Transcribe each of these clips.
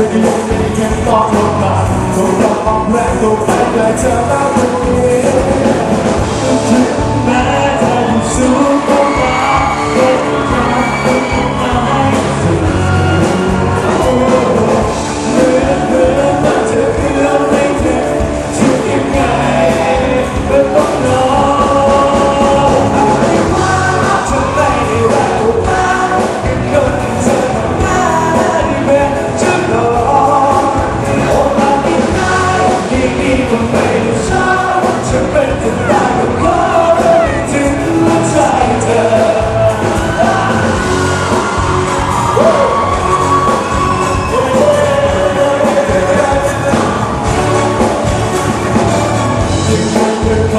จะดีในที่ต้องลงมาต้องยอมรับและต้องแต่ใจเธอแบบนี้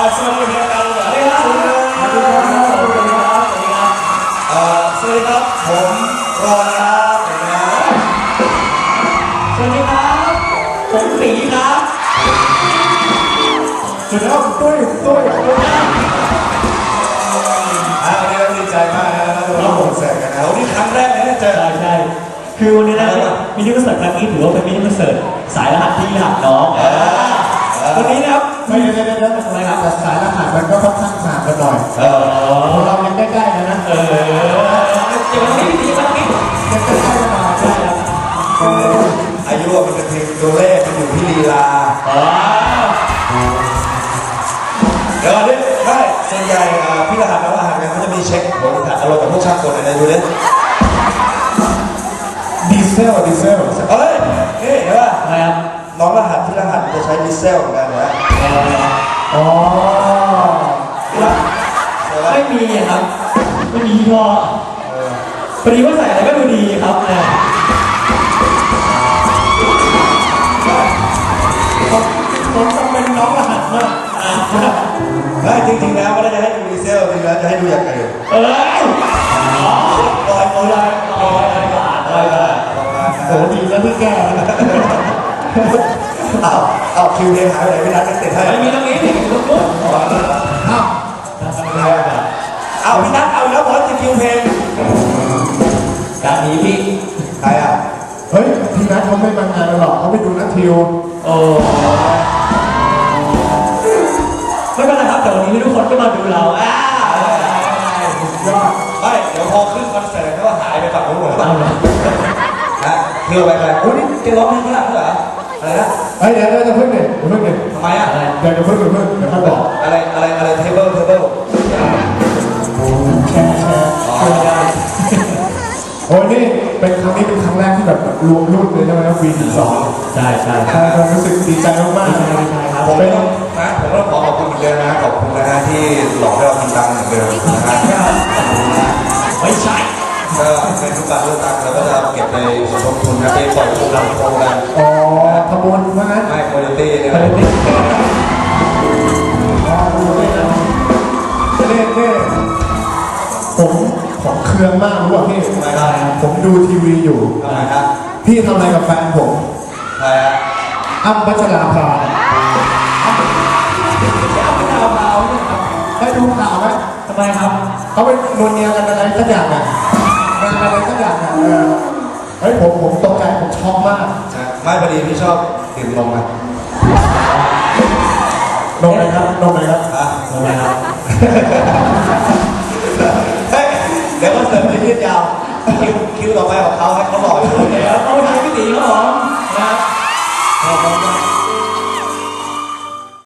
สวัสดีครับสวัสดีครับสวัสดีครับสวัสดีครับสวัสดีครับสวัสดีครับเอ่อสวัสดีครับผมรอนครับสวัสดีครับ ผมตีครับสุดยอดตุ้ยตุ้ยตุ้ยอ่าวันนี้เราดีใจมากนะครับเราคอนเสิร์ตกันนะวันนี้ครั้งแรกเลยนะเจอใช่ใช่คือวันนี้นะมินิคอนเสิร์ตครั้งนี้ถือว่าเป็นมินิคอนเสิร์ตสายรหัสพี่รหัสน้อง วันนี้นะครับ ไม่เดี๋ยวเดี๋ยวเดี๋ยวทำไมครับแต่สายรหัสมันก็ค่อนข้างห่างกันหน่อยเออของเรายังใกล้ๆกันนะ เออเดี๋ยววันนี้ดีวันนี้ยังใกล้ๆกันหน่อยใช่ครับอายุมันเป็นเพียงตัวเลขมันอยู่ที่ลีลาอ๋อเดี๋ยวก่อนดิไม่ส่วนใหญ่อ่าพี่รหัสน้องรหัสเนี่ยเขาจะมีเช็คผลอารมณ์กับพวกช่างกลอะไรดูดิดีเซลดีเซลเอ้ย น้องรหัสที่รหัสจะใช้ดิเซลเหมือนกันนะอ๋อไม่มีครับ ไม่มียี่ห้อพอดีว่าใส่อะไรก็ดูดีครับผมจำเป็นน้องรหัสมากไม่จริงๆแล้ะก็จะให้ดูดิเซลจริงๆแล้วจะให้ดูอย่างไรเออลอยลอยลอยลอยลอยลอยโอ้ดีแล้วพี่แก นะอ้าวอ้าคิวเพลงหายไปไหนไม่นัดไม่ติดให้ไม่มีตรงนี้นี่ตรงนู้นอ้าวเอาพี่นัทเอาแล้วบอสจะคิวเพลงการนี้พี่ใครอะเฮ้ยพี่นัทเขาไม่มางานหรอกเขาไปดูนัททิวโอ้ไม่เป็นไรครับแต่วันนี้ทุกคนก็มาดูเราอ่ายอดไม่เดี๋ยวพอขึ้นคอนเสิร์ตก็หายไปฝั่งนู้นหมดแล้วเอาเลยนะคือเอไปไปโอ้ยนี่แกร้องเพลงฝรั่งเหรอ อะไรนะเฮ้ยเดี๋ยวเดี๋ยวจะพึ่งดิเดี๋ยวพึ่งดิทำไมอะอะไรเดี๋ยวเดี๋ยวพึ่งเดี๋ยวพึ่งเดี๋ยวค่อยบอกอะไรอะไรอะไรเทเบิลเทเบิลแค่แค่ช่วยได้โอ้ยนี่เป็นครั้งนี้เป็นครั้งแรกที่แบบรวมรุ่นเลยใช่ไหมครับวีสิบสองใช่ใช่ใช่ผมรู้สึกดีใจมากดีใจดีใจครับผมต้องนะผมต้องขอขอบคุณเหมือนเดิมนะขอบคุณนะฮะที่หลอกให้เราทำตังค์เหมือนเดิมนะฮะไม่ใช่ ก็ในทุกการเลือกตั้งเราก็จะเก็บในสมทบทุนนะไปปล่อยโครงการโครงการๆอ๋อขบวนว่างั้นไม่โคโยตี้เนี่ยไปเลยติอ๋อดูด้วยนะเน่เน่ผมผมเครืองมากรู้ป่ะพี่ทำไมครับผมดูทีวีอยู่ทำไมครับพี่ทำอะไรกับแฟนผมใครฮะอ้ำพัชราภาได้ดูข่าวไหมทำไมครับ เขาไปนวลเนียกันอะไรสักอย่างอะงาน อะไรสักอย่างอะเออเฮ้ยผมผมตกใจผมช็อกมากไม่พอดีพี่ชอบดื่มนมอะนมอะไรครับนมอะไรครับ อะทำไมครับ